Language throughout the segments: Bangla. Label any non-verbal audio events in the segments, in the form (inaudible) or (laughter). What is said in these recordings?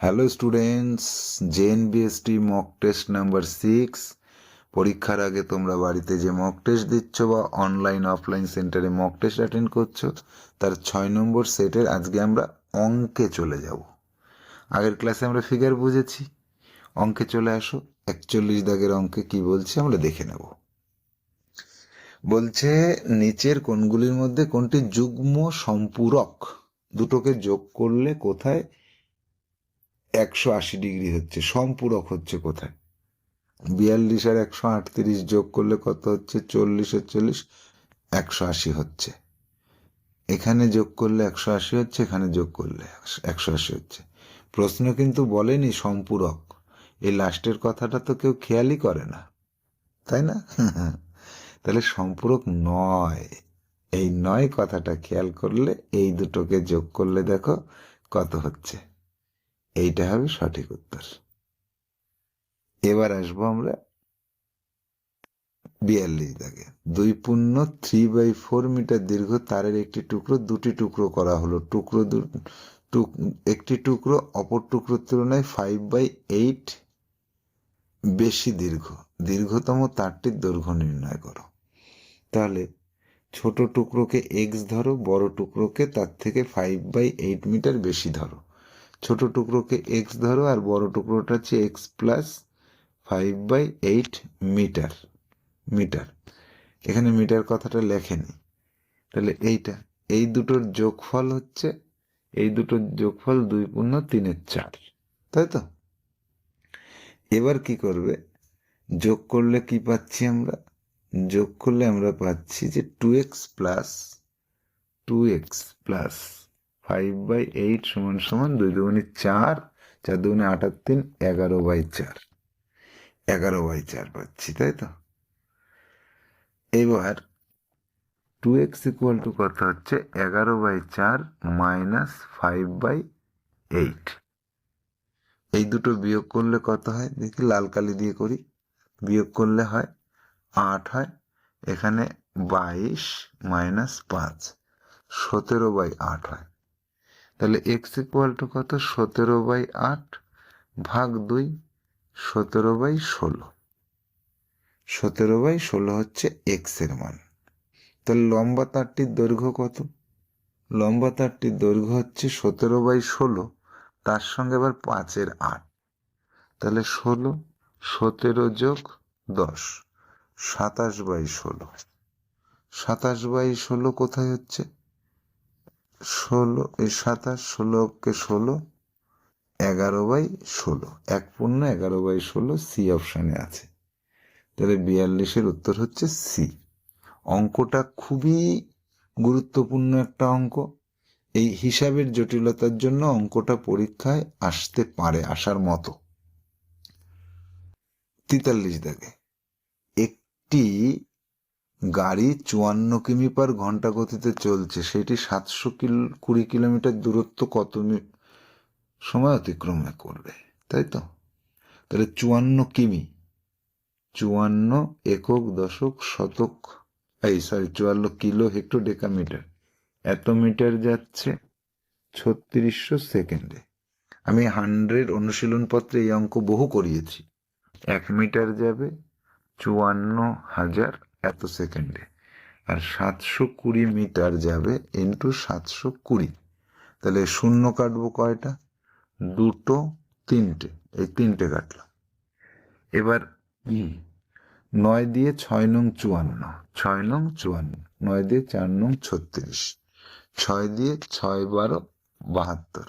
Hello students JNBST mock test number six পরীক্ষার আগে তোমরা বাড়িতে যে মক টেস্ট দিচ্ছ বা অনলাইন অফলাইন সেন্টারে মক টেস্ট অ্যাটেন্ড করছ, তার ছয় নম্বর সেটের আজকে আমরা অঙ্কে চলে যাব। আগের ক্লাসে আমরা ফিগার বুঝেছি। অঙ্কে চলে আসো। একচল্লিশ দাগের অঙ্কে কি বলছে আমরা দেখে নেব। বলছে, নিচের কোনগুলির মধ্যে কোনটি যুগ্ম সম্পূরক? দুটোকে যোগ করলে কোথায়? একশো আশি ডিগ্রি হচ্ছে, সম্পূরক হচ্ছে কোথায়? বিয়াল্লিশ আর একশো আটত্রিশ যোগ করলে কত হচ্ছে? চল্লিশ আর চল্লিশ, একশো আশি হচ্ছে। এখানে যোগ করলে একশো আশি হচ্ছে, এখানে যোগ করলে একশো আশি হচ্ছে। প্রশ্ন কিন্তু বলেনি সম্পূরক। এই লাস্টের কথাটা তো কেউ খেয়ালই করে না, তাই না? (laughs) তাহলে সম্পূরক নয়। এই নয় কথাটা খেয়াল করলে এই দুটোকে যোগ করলে দেখো কত হচ্ছে। এইটা হবে সঠিক উত্তর। এবার আসব আমরা বিয়াল্লিশ দাগে। দুই পূর্ণ থ্রি বাই ফোর মিটার দীর্ঘ তারের একটি টুকরো, দুটি টুকরো করা হলো। টুকরো একটি টুকরো, অপর টুকরোর তুলনায় ফাইভ বাই এইট বেশি দীর্ঘ। দীর্ঘতম তারটির দৈর্ঘ্য নির্ণয় করো। তাহলে ছোট টুকরোকে এক্স ধরো, বড় টুকরোকে তার থেকে ফাইভ বাই এইট মিটার বেশি ধরো। ছোট টুকরোকে এক্স ধরো আর বড় টুকরোটা হচ্ছে x plus five by eight metre metre এখানে মিটার কথাটা লেখেনি। তাহলে এইটা, এই দুটোর যোগফল হচ্ছে, এই দুটোর যোগফল দুই পূর্ণ তিনের চার, তাই তো? এবার কি করবে? যোগ করলে কি পাচ্ছি আমরা? যোগ করলে আমরা পাচ্ছি যে two x plus two x plus five by eight সমান সমান দুই দুগুণি চার চার দুগুণি আটার তিন, এগারো বাই চার। এগারো বাই চার পাচ্ছি, তাই তো? এবার টু এক্স ইকুয়াল টু কত হচ্ছে? এগারো বাই চার মাইনাস ফাইভ বাই এইট এই দুটো বিয়োগ করলে কত হয়? দেখি, লাল কালি দিয়ে করি। বিয়োগ করলে হয় আট হয়, এখানে বাইশ মাইনাস পাঁচ, সতেরো বাই আট হয়। তাহলে এক্স ইকুয়াল টু কত? সতেরো বাই আট ভাগ দুই, সতেরো বাই ষোলো। সতেরো বাই ষোলো হচ্ছে এক্সের মান। তাহলে লম্বা তারটির দৈর্ঘ্য কত? লম্বা তারটির দৈর্ঘ্য হচ্ছে সতেরো বাই ষোলো, তার সঙ্গে আবার পাঁচের আট। তাহলে ষোলো, সতেরো যোগ দশ, সাতাশ বাই ষোলো। সাতাশ বাই ষোলো কোথায় হচ্ছে? ষোলো সাতাশ ষোলোকে ষোলো, এগারো বাই ষোলো। এক পূর্ণ, এগারো বাই ষোলো সি অপশানে আছে। তাহলে বিয়াল্লিশের উত্তর হচ্ছে সি অঙ্কটা খুবই গুরুত্বপূর্ণ একটা অঙ্ক। এই হিসাবের জটিলতার জন্য অঙ্কটা পরীক্ষায় আসতে পারে, আসার মতো। তেতাল্লিশ দাগে একটি গাড়ি চুয়ান্ন কিমি পার ঘণ্টা গতিতে চলছে। সেটি সাতশো কিল, কুড়ি কিলোমিটার দূরত্ব কত সময় অতিক্রম করবে, তাই তো? তাহলে চুয়ান্ন কিমি, চুয়ান্ন একক, দশক, শতক, এই সরি চুয়ান্ন কিলো হেক্টর ডেকামিটার এত মিটার যাচ্ছে ছত্রিশশো সেকেন্ডে। আমি হান্ড্রেড অনুশীলন পত্রে এই অঙ্ক বহু করিয়েছি। এক মিটার যাবে, চুয়ান্ন হাজার এত সেকেন্ডে। আর সাতশো কুড়ি মিটার যাবে ইন্টু সাতশো কুড়ি। তাহলে শূন্য কাটবো কয়টা? দুটো, তিনটে। এই তিনটে কাটলাম। এবার নয় দিয়ে ছয় নং চুয়ান্ন। ছয় নং চুয়ান্ন। নয় দিয়ে চার নং ছত্রিশ। ছয় দিয়ে ছয় বারো বাহাত্তর।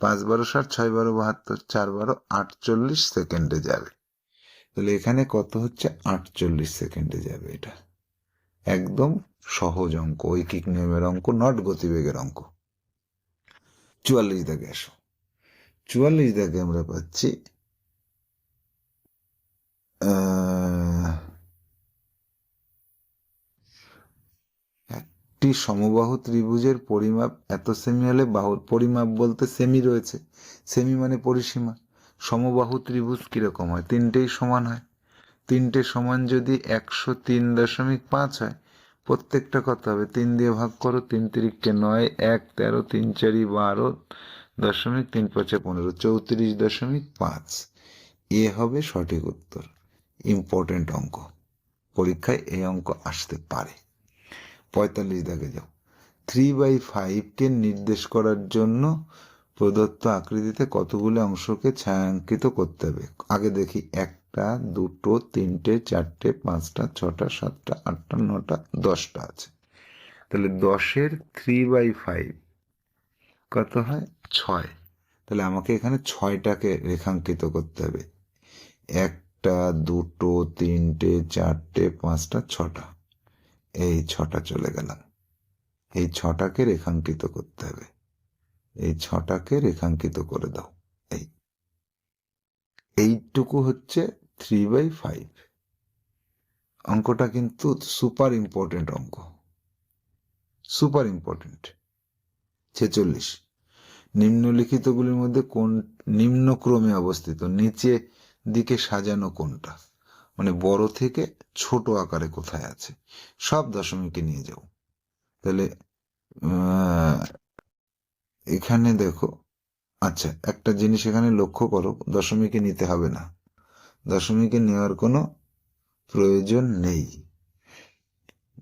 পাঁচ বারো ষাট, ছয় বারো বাহাত্তর, চার বারো আটচল্লিশ সেকেন্ডে যাবে। তাহলে এখানে কত হচ্ছে? আটচল্লিশ সেকেন্ডে যাবে এটা। একদম সহজ অঙ্ক, ঐকিক নিয়মের অঙ্ক নট গতিবেগের অঙ্ক। চুয়াল্লিশ দাগে আসো। চুয়াল্লিশ দাগে আমরা পাচ্ছি একটি সমবাহু ত্রিভুজের পরিমাপ, এত সেমি হলে বাহুর পরিমাপ বলতে সেমি রয়েছে। সেমি মানে পরিসীমা। সমবাহু ত্রিভুজ কীরকম হয়? তিনটেই সমান হয়। তিনটে সমান যদি একশো তিন দশমিক পাঁচ হয়, প্রত্যেকটা কত হবে? তিন দিয়ে ভাগ করো, তিন তিরিককে নয়, এক, তেরো, তিন, চারি, বারো, দশমিক তিন, পাঁচে পনেরো, চৌত্রিশ দশমিক পাঁচ। এ হবে সঠিক উত্তর। ইম্পর্টেন্ট অঙ্ক। পরীক্ষায় এই অঙ্ক আসতে পারে। পঁয়তাল্লিশ দাগে যাও। থ্রি বাই ফাইভকে নির্দেশ করার জন্য প্রদত্ত আকৃতিতে কতগুলো অংশকে ছায়াঙ্কিত করতে হবে? আগে দেখি, একটা, দুটো, তিনটে, চারটে, পাঁচটা, ছটা, সাতটা, আটটা, নটা, দশটা আছে। তাহলে দশের থ্রি বাই ফাইভ কত হয়? ছয়। তাহলে আমাকে এখানে ছয়টাকে রেখাঙ্কিত করতে হবে। একটা, দুটো, তিনটে, চারটে, পাঁচটা, ছটা। এই ছটা চলে গেলাম। এই ছটাকে রেখাঙ্কিত করতে হবে। এই ছটাকে রেখাঙ্কিত করে দাও, এই। এইটুকু হচ্ছে থ্রি বাই ফাইভ অঙ্কটা কিন্তু সুপার ইম্পর্টেন্ট অঙ্ক। সুপার ইম্পর্টেন্ট ছেচল্লিশ। নিম্নলিখিতগুলির মধ্যে কোন নিম্নক্রমে অবস্থিত? নিচে দিকে সাজানো কোনটা? মানে বড় থেকে ছোট আকারে কোথায় আছে? সব দশমিকে নিয়ে যাও। তাহলে এখানে দেখো আচ্ছা একটা জিনিস এখানে লক্ষ্য করো, দশমিকে নিতে হবে না। দশমিকে নেওয়ার কোনো প্রয়োজন নেই।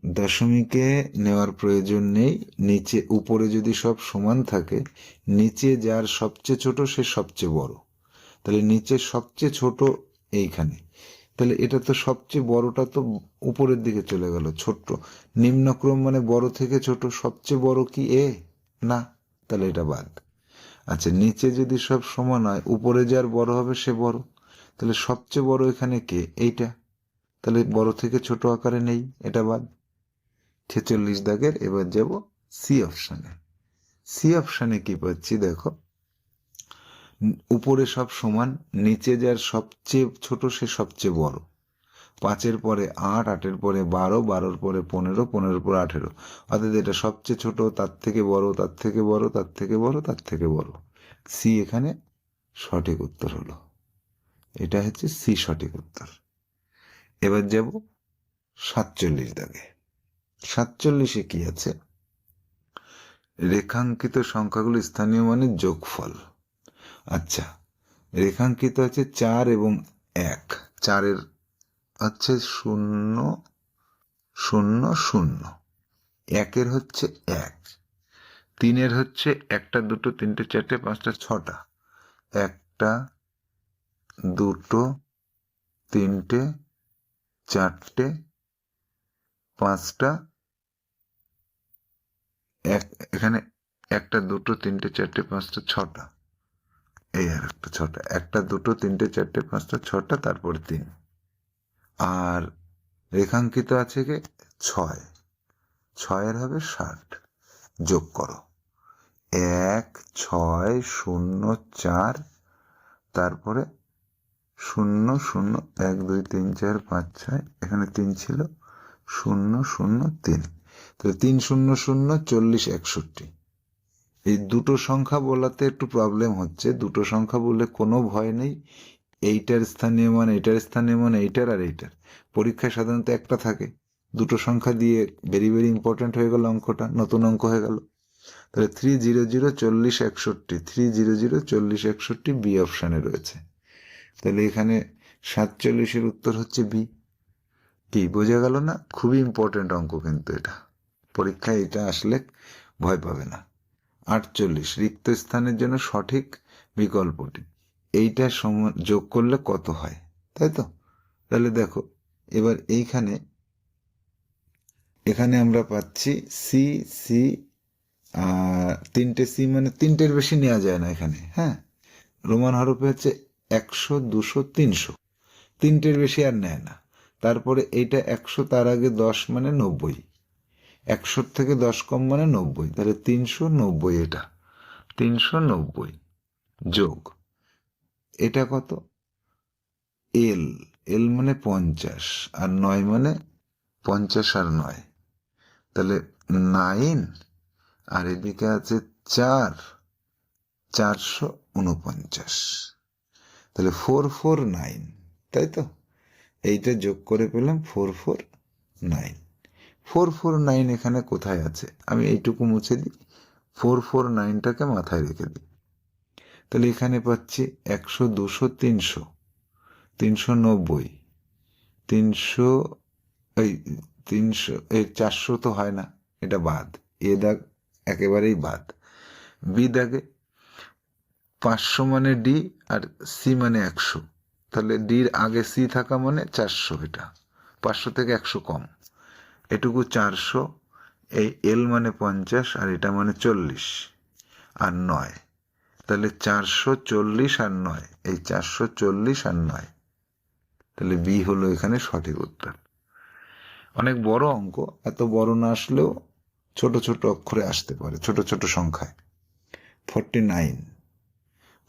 দশমিকে নেওয়ার প্রয়োজন নেই, নিচে, উপরে যদি সব সমান থাকে, নিচে যার সবচেয়ে ছোট, সে সবচেয়ে বড়। তাহলে নিচে সবচেয়ে ছোট এইখানে। তাহলে এটা তো সবচেয়ে বড়টা তো উপরের দিকে চলে গেল, ছোট্ট। নিম্নক্রম মানে বড় থেকে ছোট, সবচেয়ে বড় কি এ? না। তাহলে এটা বাদ। আচ্ছা নিচে যদি সব সমান হয়, উপরে যার বড় হবে সে বড়। তাহলে সবচেয়ে বড় এখানে কে? এইটা। তাহলে বড় থেকে ছোট আকারে নেই, এটা বাদ। ছেচল্লিশ দাগের, এবার যাব সি অপশানে সি অপশানে কি পাচ্ছি দেখো? উপরে সব সমান, নিচে যার সবচেয়ে ছোট সে সবচেয়ে বড়। পাঁচের পরে আট, আটের পরে বারো, বারোর পরে পনেরো, পনেরোর পরে আঠেরো। অর্থাৎ এটা সবচেয়ে ছোট, তার থেকে বড়, তার থেকে বড়, তার থেকে বড়, তার থেকে বড়। সি এখানে সঠিক উত্তর হলো। এটা হচ্ছে সি সঠিক উত্তর। এবার যাব সাতচল্লিশ দাগে। সাতচল্লিশে কি আছে? রেখাঙ্কিত সংখ্যাগুলো স্থানীয় মানে যোগফল। আচ্ছা রেখাঙ্কিত আছে চার এবং এক। চারের হচ্ছে শূন্য শূন্য শূন্য। একের হচ্ছে এক। তিনের হচ্ছে একটা, দুটো, তিনটে, চারটে, পাঁচটা, ছটা। একটা, দুটো, তিনটে, চারটে, পাঁচটা। এক, এখানে একটা, দুটো, তিনটে, চারটে, পাঁচটা, ছটা। এই আর একটা, ছটা। একটা, দুটো, তিনটে, চারটে, পাঁচটা, ছটা, তারপর তিন। আর রেখাঙ্কিত আছে কি? ছয়। ছয়ের হবে ষাট। যোগ করো। এক, ছয়, শূন্য, চার। তারপরে শূন্য শূন্য, এক, দুই, তিন, চার, পাঁচ, ছয়। এখানে তিন ছিল। শূন্য শূন্য, তিন। তো তিন, শূন্য শূন্য, চল্লিশ, একষট্টি। এই দুটো সংখ্যা বলাতে একটু প্রবলেম হচ্ছে। দুটো সংখ্যা বলে কোনো ভয় নেই। এইটার স্থানীয় মান, এইটার স্থানীয় মান, এইটার আর এইটার। পরীক্ষায় সাধারণত একটা থাকে। দুটো সংখ্যা দিয়ে ভেরি ভেরি ইম্পর্ট্যান্ট হয়ে গেল অঙ্কটা, নতুন অঙ্ক হয়ে গেল। তাহলে থ্রি জিরো জিরো চল্লিশ একষট্টি থ্রি জিরো জিরো চল্লিশ একষট্টি বি অপশানে রয়েছে। তাহলে এখানে সাতচল্লিশের উত্তর হচ্ছে বি কি বোঝা গেল না? খুবই ইম্পর্ট্যান্ট অঙ্ক কিন্তু এটা। পরীক্ষায় এটা আসলে ভয় পাবে না। আটচল্লিশ, রিক্ত স্থানের জন্য সঠিক বিকল্পটি। এইটা সমান যোগ করলে কত হয়? তাই তো? তাহলে দেখো, এবার এইখানে, এখানে আমরা পাচ্ছি সি সি তিনটে সি মানে তিনটের বেশি নেওয়া যায় না এখানে হ্যাঁ? রোমান হরফে হচ্ছে একশো, দুশো, তিনশো। তিনটের বেশি আর নেয় না। তারপরে এইটা একশো, তার আগে দশ মানে নব্বই। একশোর থেকে দশ কম মানে নব্বই। তাহলে তিনশো নব্বই এটা। তিনশো নব্বই যোগ। এটা কত? এল এল মানে পঞ্চাশ আর নয় মানে পঞ্চাশ আর নয়। তাহলে নাইন আর এদিকে আছে চার, চারশো উনপঞ্চাশ। তাহলে ফোর ফোর নাইন তাই তো? এইটা যোগ করে পেলাম four four nine four four nine এখানে কোথায় আছে? আমি এইটুকু মুছে দিই। ফোর ফোর নাইনটাকে মাথায় রেখে দিই। তাহলে এখানে পাচ্ছি একশো, দুশো, তিনশো। তিনশো নব্বই। তিনশো, এই তিনশো, এই চারশো তো হয় না, এটা বাদ। এ দাগ একেবারেই বাদ। বি দাগে পাঁচশো মানে ডি আর সি মানে একশো। তাহলে ডির আগে সি থাকা মানে চারশো এটা। পাঁচশো থেকে একশো কম। এটুকু চারশো, এই এল মানে পঞ্চাশ আর এটা মানে চল্লিশ। আর নয়। তাহলে চারশো চল্লিশ আর নয়। এই চারশো চল্লিশ আর নয়। তাহলে বি হলো এখানে সঠিক উত্তর। অনেক বড় অঙ্ক, এত বড় না আসলেও ছোট ছোট অক্ষরে আসতে পারে, ছোট ছোট সংখ্যায়। Forty nine.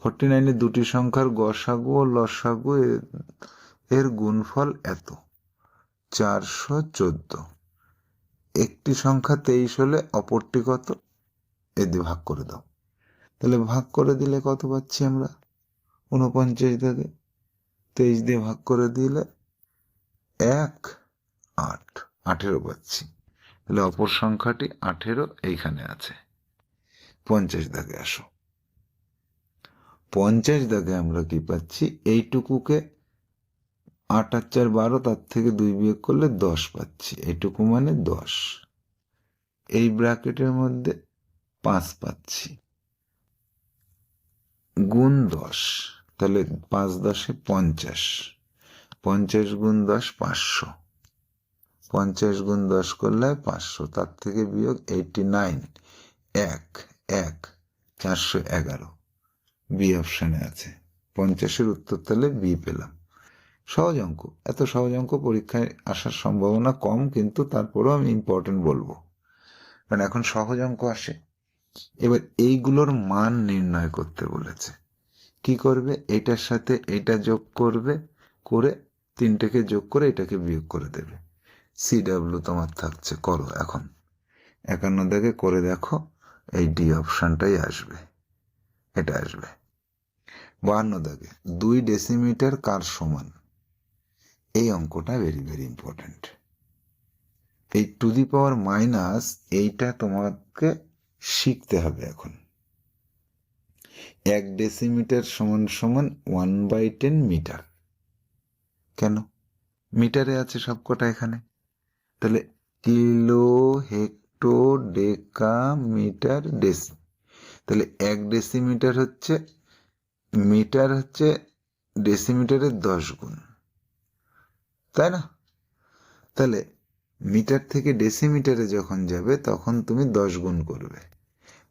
ফর্টি নাইনে দুটি সংখ্যার গসাগু ও লসাগু এর গুণফল এত। চারশো চোদ্দ। একটি সংখ্যা তেইশ হলে অপরটি কত? এ দিয়ে ভাগ করে দাও। তাহলে ভাগ করে দিলে কত পাচ্ছি আমরা? উনপঞ্চাশ থেকে তেইশ দিয়ে ভাগ করে দিলে এক, আট, আঠেরো পাচ্ছি। তাহলে অপর সংখ্যাটি আঠেরো এইখানে আছে। পঞ্চাশ দাগে আসো। পঞ্চাশ দাগে আমরা কি পাচ্ছি? এইটুকুকে আট আর চার, বারো, তার থেকে দুই বিয়োগ করলে দশ পাচ্ছি। এইটুকু মানে দশ। এই ব্র্যাকেটের মধ্যে পাঁচ পাচ্ছি। গুণ দশ, তাহলে পাঁচ দশে পঞ্চাশ। পঞ্চাশ গুণ দশ, পাঁচশো। পঞ্চাশ গুণ দশ করলে পাঁচশো, তার থেকে বিয়োগ এইটি নাইন এক এক, চারশো এগারো। বি অপশানে আছে। পঞ্চাশের উত্তর তাহলে বি পেলাম। সহজ অঙ্ক। এত সহজ অঙ্ক পরীক্ষায় আসার সম্ভাবনা কম, কিন্তু তারপরেও আমি ইম্পর্টেন্ট বলব। কারণ এখন সহজ অঙ্ক আসে। এবার এইগুলোর মান নির্ণয় করতে বলেছে। কি করবে? এটার সাথে এটা যোগ করবে, করে তিনটেকে যোগ করে এটাকে বিয়োগ করে দেবে। সি ডাব্লিউ তোমার থাকছে করো এখন। একান্ন দাগে করে দেখো, এই ডি অপশনটাই আসবে। এটা আসবে। বাহান্ন দাগে দুই ডেসিমিটার কার সমান? এই অঙ্কটা ভেরি ভেরি ইম্পর্ট্যান্ট এই টু দি পাওয়ার মাইনাস এইটা তোমাকে শিখতে হবে এখন। এক ডেসিমিটার সমান সমান ওয়ান বাই টেন মিটার কেন? মিটারে আছে সবকটা এখানে। তাহলে kilo hecto deca metre deci, তাহলে এক ডেসিমিটার হচ্ছে, মিটার হচ্ছে ডেসিমিটারের দশ গুণ। তাই না? তাহলে মিটার থেকে ডেসিমিটারে যখন যাবে, তখন তুমি দশ গুণ করবে।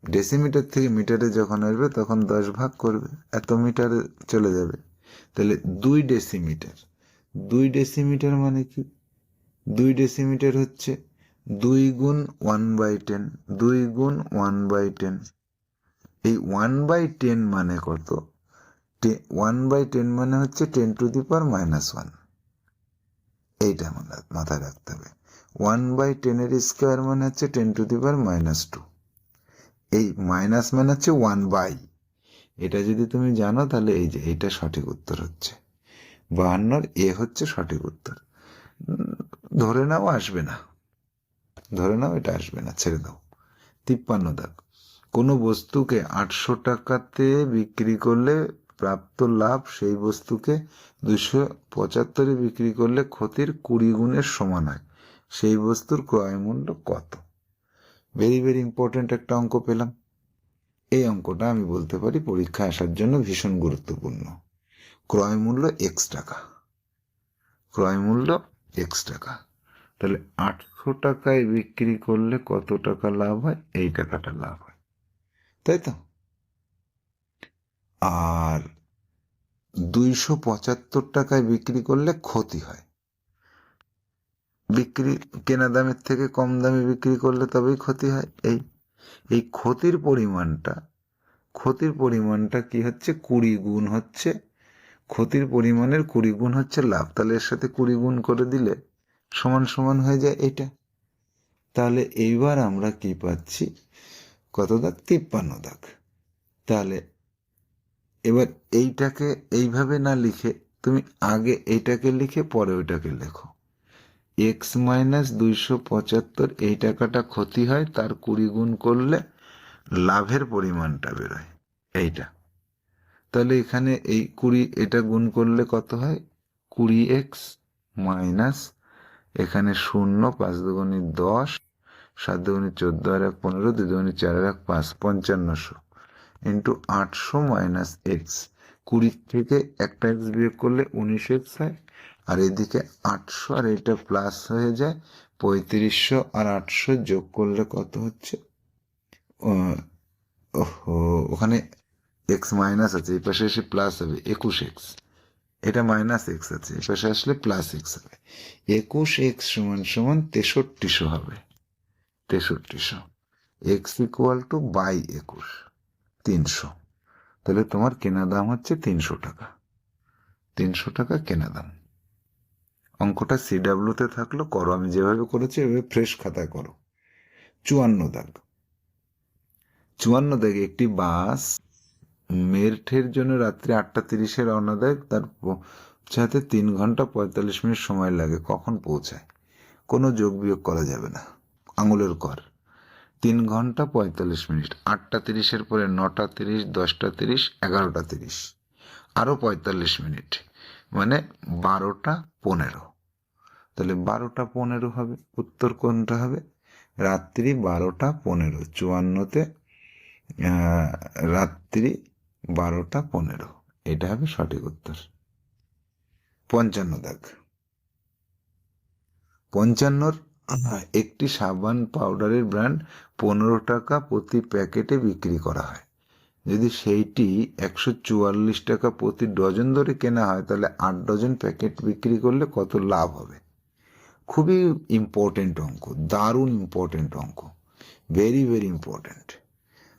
ডেসিমিটার থেকে মিটারে যখন আসবে, তখন দশ ভাগ করবে। এত মিটারে চলে যাবে। তাহলে দুই ডেসিমিটার দুই ডেসিমিটার মানে কি? দুই ডেসিমিটার হচ্ছে দুই গুণ ওয়ান বাই টেন দুই গুণ ওয়ান বাই টেন এই ওয়ান বাই টেন মানে কত? ওয়ান বাই টেন মানে হচ্ছে ten to the power minus one এইটা মাথায় রাখতে হবে। ওয়ান বাই টেনের স্কোয়ার মানে হচ্ছে ten to the power minus two এই মাইনাস মানে হচ্ছে ওয়ান বাই এটা যদি তুমি জানো তাহলে এই যে, এটা সঠিক উত্তর হচ্ছে। বাহান্নর এ হচ্ছে সঠিক উত্তর। ধরে নাও আসবে না। ধরে নাও এটা আসবে না, ছেড়ে দাও। তিপ্পান্ন দাগ। কোনো বস্তুকে আটশো টাকাতে বিক্রি করলে প্রাপ্ত লাভ, সেই বস্তুকে দুশো পঁচাত্তরে বিক্রি করলে ক্ষতির কুড়ি গুণের সমান হয়। সেই বস্তুর ক্রয় মূল্য কত? ভেরি ভেরি ইম্পর্ট্যান্ট একটা অঙ্ক পেলাম। এই অঙ্কটা আমি বলতে পারি পরীক্ষায় আসার জন্য ভীষণ গুরুত্বপূর্ণ। ক্রয় মূল্য এক্স টাকা। ক্রয় মূল্য এক্স টাকা। তাহলে আটশো টাকায় বিক্রি করলে কত টাকা লাভ হয়? এই টাকাটা লাভ হয়। তাই তো? আর দুইশো পঁচাত্তর টাকায় বিক্রি করলে ক্ষতি হয়। বিক্রি, কেনা দামের থেকে কম দামে বিক্রি করলে তবেই ক্ষতি হয়। এই এই ক্ষতির পরিমাণটা ক্ষতির পরিমাণটা কি হচ্ছে? কুড়ি গুণ হচ্ছে। ক্ষতির পরিমাণের কুড়ি গুণ হচ্ছে লাভ। তাহলে এর সাথে কুড়ি গুণ করে দিলে সমান সমান হয়ে যায় এটা তাহলে এইবার আমরা কি পাচ্ছি? কত দাগ? তিপ্পান্ন দাগ। তাহলে এবার এইটাকে এইভাবে না লিখে, তুমি আগে এইটাকে লিখে পরে ওইটাকে লেখো। এক্স মাইনাস দুইশো পঁচাত্তর, এই টাকাটা ক্ষতি হয়, তার কুড়ি গুণ করলে লাভের পরিমাণটা বেরোয়, এইটা। তাহলে এখানে এই কুড়ি, এটা গুণ করলে কত হয়? কুড়ি এক্স মাইনাস, এখানে শূন্য, পাঁচ দুগুণি দশ, সাত দুগুণি চোদ্দ আর এক পনেরো, দুই দুগুণি চার আর এক, পাঁচ পঞ্চান্নশো ইন্টু আটশো মাইনাস এক্স। কুড়ি থেকে একটা এক্স বিয়োগ করলে উনিশ এক্স হয় আর এদিকে আটশো আর এটা প্লাস হয়ে যায়, পঁয়ত্রিশশো আর আটশো যোগ করলে কত হচ্ছে? ওহো, ওখানে এক্স মাইনাস আছে, এই পাশে এসে প্লাস হবে, একুশ এক্স এটা মাইনাস এক্স আছে, এই পাশে আসলে প্লাস এক্স হবে। একুশ এক্স সমান সমান তেষট্টিশো হবে, তেষট্টিশো। এক্স ইকুয়াল টু বাই একুশ, তিনশো। তাহলে তোমার কেনা দাম হচ্ছে তিনশো টাকা তিনশো টাকা কেনা দাম। অঙ্কটা সিডাব্লিউতে থাকল, করো, আমি যেভাবে করেছি, এভাবে ফ্রেশ খাতায় করো। চুয়ান্ন দাগ। চুয়ান্ন দাগে একটি বাস মেরঠের জন্য রাত্রি আটটা তিরিশে রওনা দেয়, তার পৌঁছাতে তিন ঘণ্টা পঁয়তাল্লিশ মিনিট সময় লাগে, কখন পৌঁছায়? কোনো যোগ বিয়োগ করা যাবে না। আঙুলের কর। তিন ঘণ্টা পঁয়তাল্লিশ মিনিট। আটটা তিরিশের পরে নটা তিরিশ, দশটা তিরিশ, এগারোটা তিরিশ। আরও পঁয়তাল্লিশ মিনিট। মানে বারোটা পনেরো। তাহলে বারোটা পনেরো হবে। উত্তর কোনটা হবে? রাত্রি বারোটা পনেরো, চুয়ান্নতে রাত্রি বারোটা পনেরো। এটা হবে সঠিক উত্তর। পঞ্চান্ন দাগ পঞ্চান্নর একটি সাবান পাউডারের ব্র্যান্ড পনেরো টাকা প্রতি প্যাকেটে বিক্রি করা হয়। যদি সেইটি একশো চুয়াল্লিশ টাকা প্রতি ডজন ধরে কেনা হয়, তাহলে আট ডজন প্যাকেট বিক্রি করলে কত লাভ হবে? খুবই ইম্পর্টেন্ট অঙ্ক, দারুণ ইম্পর্টেন্ট অঙ্ক ভেরি ভেরি ইম্পর্টেন্ট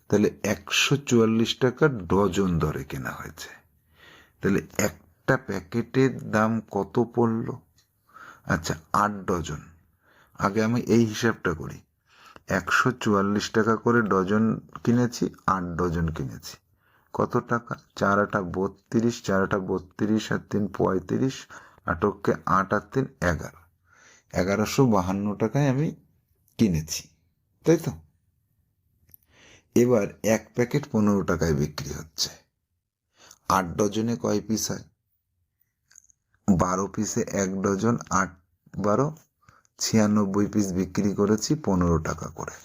তাহলে একশো চুয়াল্লিশ টাকা ডজন দরে কেনা হয়েছে। তাহলে একটা প্যাকেটের দাম কত পড়ল? আচ্ছা আট ডজন। আগে আমি এই হিসাবটা করি। একশো চুয়াল্লিশ টাকা করে ডজন কিনেছি, আট ডজন কিনেছি। কত টাকা? চার আটা বত্রিশ, চার আটা বত্রিশ আর তিন পঁয়ত্রিশ, আটককে আট আর তিন এগারো। এগারোশো বাহান্ন টাকায় আমি কিনেছি, তাই তো? এবার এক প্যাকেট পনেরো টাকায় বিক্রি হচ্ছে। আট ডজনে কয় পিস হয়? বারো পিসে এক ডজন, আট বারো, ছিয়ানব্বই পিস বিক্রি করেছি পনেরো টাকা করে।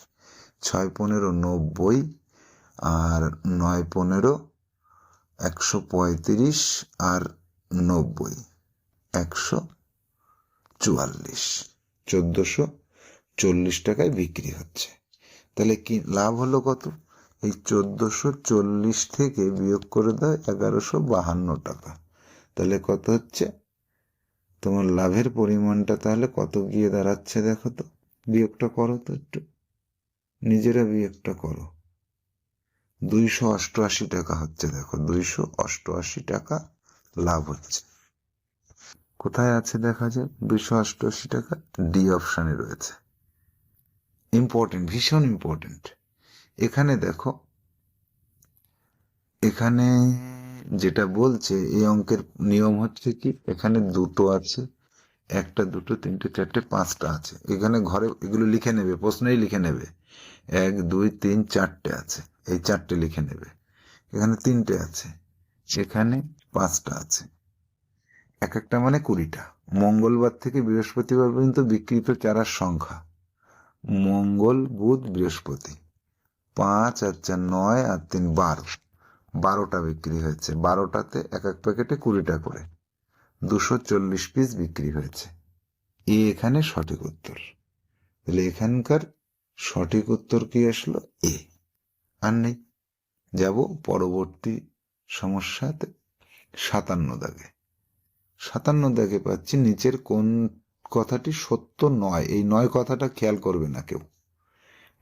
ছয় পনেরো, নব্বই, আর নয় পনেরো, একশো পঁয়ত্রিশ, আর নব্বই, একশো চুয়াল্লিশ। চোদ্দোশো চল্লিশ টাকায় বিক্রি হচ্ছে। তাহলে কি লাভ হলো কত? এই চোদ্দোশো চল্লিশ থেকে বিয়োগ করে দাও এগারোশো বাহান্ন টাকা। তাহলে কত হচ্ছে? তোমার লাভের পরিমাণটা তাহলে কত গিয়ে দাঁড়াচ্ছে দেখো তো। বিয়োগটা করো তো একটু। নিজেরা বিয়োগটা করো। দুইশো অষ্টআশি টাকা হচ্ছে দেখো। দুইশো অষ্টআশি টাকা লাভ হচ্ছে। কোথায় আছে দেখা যায় দুইশো অষ্টআশি টাকা ডি অপশানে রয়েছে। ইম্পর্টেন্ট ভীষণ ইম্পর্টেন্ট এখানে দেখো, এখানে যেটা বলছে, এই অঙ্কের নিয়ম হচ্ছে কি, এখানে দুটো আছে, একটা দুটো, তিনটে, চারটে, পাঁচটা আছে। এখানে ঘরে এগুলো লিখে নেবে, প্রশ্নেই লিখে নেবে। এক, দুই, তিন, চারটে আছে, এই চারটে লিখে নেবে। এখানে তিনটে আছে সেখানে পাঁচটা আছে। এক একটা মানে কুড়িটা। মঙ্গলবার থেকে বৃহস্পতিবার পর্যন্ত বিক্রিত চারার সংখ্যা। মঙ্গল, বুধ, বৃহস্পতি। পাঁচ আর চার নয় আর তিন বারো। বারোটা বিক্রি হয়েছে। বারোটাতে এক এক প্যাকেটে কুড়িটা করে। দুশো চল্লিশ পিস বিক্রি হয়েছে। এ এখানে সঠিক উত্তর। তাহলে এখানকার সঠিক উত্তর কি আসলো? এ। আর নেই। যাব পরবর্তী সমস্যাতে সাতান্ন দাগে। সাতান্ন দেখে পাচ্ছি, নিচের কোন কথাটি সত্য নয়। এই নয় কথাটা খেয়াল করবে না কেউ।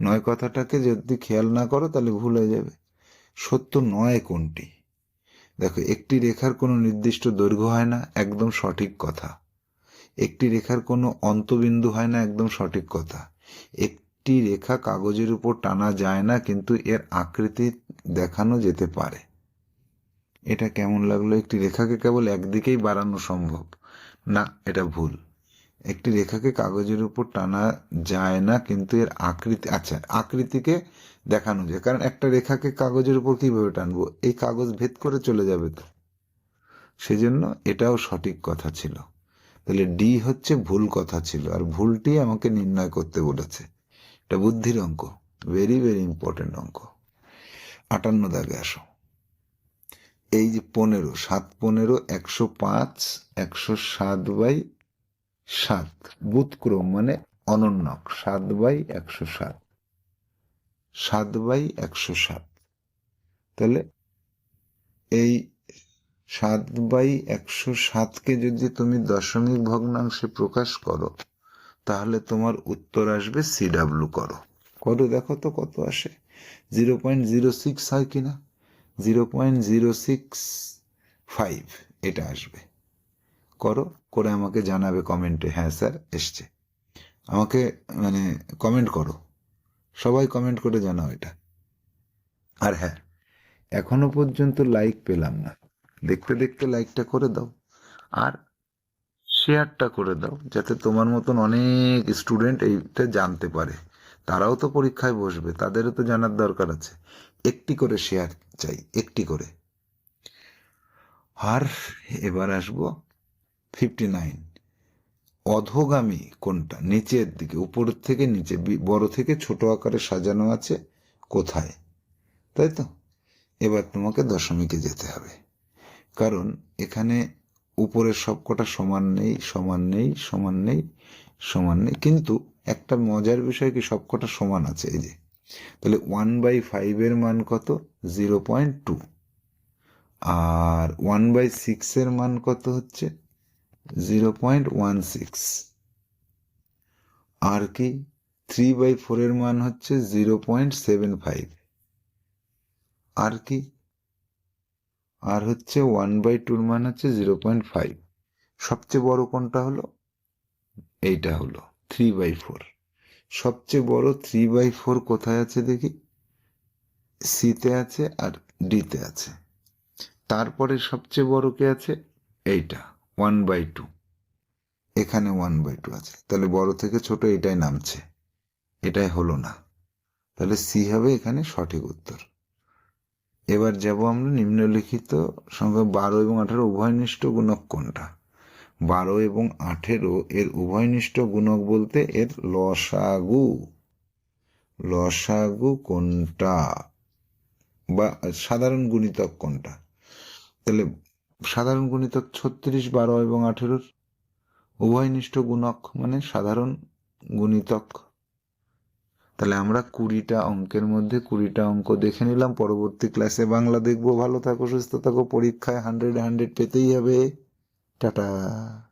নয় কথাটাকে যদি খেয়াল না করো, তাহলে ভুল হয়ে যাবে। সত্য নয় কোনটি? দেখো, একটি রেখার কোনো নির্দিষ্ট দৈর্ঘ্য হয় না, একদম সঠিক কথা। একটি রেখার কোনো অন্তবিন্দু হয় না, একদম সঠিক কথা। একটি রেখা কাগজের উপর টানা যায় না, কিন্তু এর আকৃতি দেখানো যেতে পারে। এটা কেমন লাগল? একটি রেখাকে কেবল একদিকেই বাড়ানো সম্ভব। না, এটা ভুল। একটি রেখাকে কাগজের উপর টানা যায় না, কিন্তু এর আকৃতি আচ্ছা আকৃতিকে দেখানো যায়। কারণ একটা রেখাকে কাগজের উপর কীভাবে টানবো? এই কাগজ ভেদ করে চলে যাবে তো। সেজন্য এটাও সঠিক কথা ছিল। তাহলে ডি হচ্ছে ভুল কথা ছিল, আর ভুলটি আমাকে নির্ণয় করতে বলেছে। এটা বুদ্ধির অঙ্ক ভেরি ভেরি ইম্পর্টেন্ট অঙ্ক। আটান্ন দাগে আসো। এই যে পনেরো, সাত পনেরো, একশো পাঁচ, একশো সাত বাই সাত। বুৎক্রম মানে অনন্যক, সাত বাই একশো সাত। সাত বাই একশো সাত। তাহলে এই সাত বাই একশো সাতকে যদি তুমি দশমিক ভগ্নাংশে প্রকাশ করো, তাহলে তোমার উত্তর আসবে সিডাব্লু করো। করো, দেখো তো কত আসে। জিরো পয়েন্ট জিরো সিক্স হয় কিনা? Zero point zero six five, এটা আসবে। করো, করে আমাকে জানাবে কমেন্টে। হ্যাঁ স্যার, এসছে। আমাকে মানে কমেন্ট করো। সবাই কমেন্ট করে জানাও এটা। আর হ্যাঁ এখনও পর্যন্ত লাইক পেলাম না। দেখতে দেখতে লাইকটা করে দাও। আর শেয়ারটা করে দাও, যাতে তোমার মতন অনেক স্টুডেন্ট এইটা জানতে পারে। তারাও তো পরীক্ষায় বসবে, তাদেরও তো জানার দরকার আছে। একটি করে শেয়ার চাই, একটি করে। আর এবার আসব ফিফটি নাইন অধোগামী কোনটা? নিচের দিকে উপর থেকে নিচে বড় থেকে ছোট আকারে সাজানো আছে, কোথায়? তাই তো? এবার তোমাকে দশমিকে যেতে হবে। কারণ এখানে উপরের সবকটা সমান নেই সমান নেই সমান নেই সমান নেই। কিন্তু একটা মজার বিষয় কি, সবকটা সমান আছে, এই যে তাহলে ওয়ান বাই ফাইভের মান কত? জিরো পয়েন্ট টু আর ওয়ান বাই সিক্সের মান কত হচ্ছে? জিরো পয়েন্ট ওয়ান সিক্স আর কি? থ্রি বাই ফোরের মান হচ্ছে জিরো পয়েন্ট সেভেন ফাইভ আর কি? আর হচ্ছে ওয়ান বাই টুর মান হচ্ছে জিরো পয়েন্ট ফাইভ সবচেয়ে বড় কোনটা হলো? এইটা হলো থ্রি বাই ফোর সবচেয়ে বড় থ্রি বাই ফোর কোথায় আছে দেখি? সিতে আছে আর ডিতে আছে। তারপরে সবচেয়ে বড় কে আছে? এইটা ওয়ান বাই টু এখানে ওয়ান বাই টু আছে। তাহলে বড় থেকে ছোট এটাই নামছে। এটাই হলো না। তাহলে সি হবে এখানে সঠিক উত্তর। এবার যাব আমরা নিম্নলিখিত সংখ্যা বারো এবং আঠারো উভয়নিষ্ঠ গুণক কোনটা? বারো এবং আঠেরো এর উভয়নিষ্ঠ গুণক বলতে এর লসাগু। লসাগু কোনটা? বা সাধারণ গুণিতক কোনটা? তাহলে সাধারণ গুণিতক ছত্রিশ, বারো এবং আঠেরোর উভয়নিষ্ঠ গুণক মানে সাধারণ গুণিতক। তাহলে আমরা কুড়িটা অঙ্কের মধ্যে কুড়িটা অঙ্ক দেখে নিলাম। পরবর্তী ক্লাসে বাংলা দেখব, ভালো থাকো, সুস্থ থাকো, পরীক্ষায় হান্ড্রেড হান্ড্রেড পেতেই হবে। 哒哒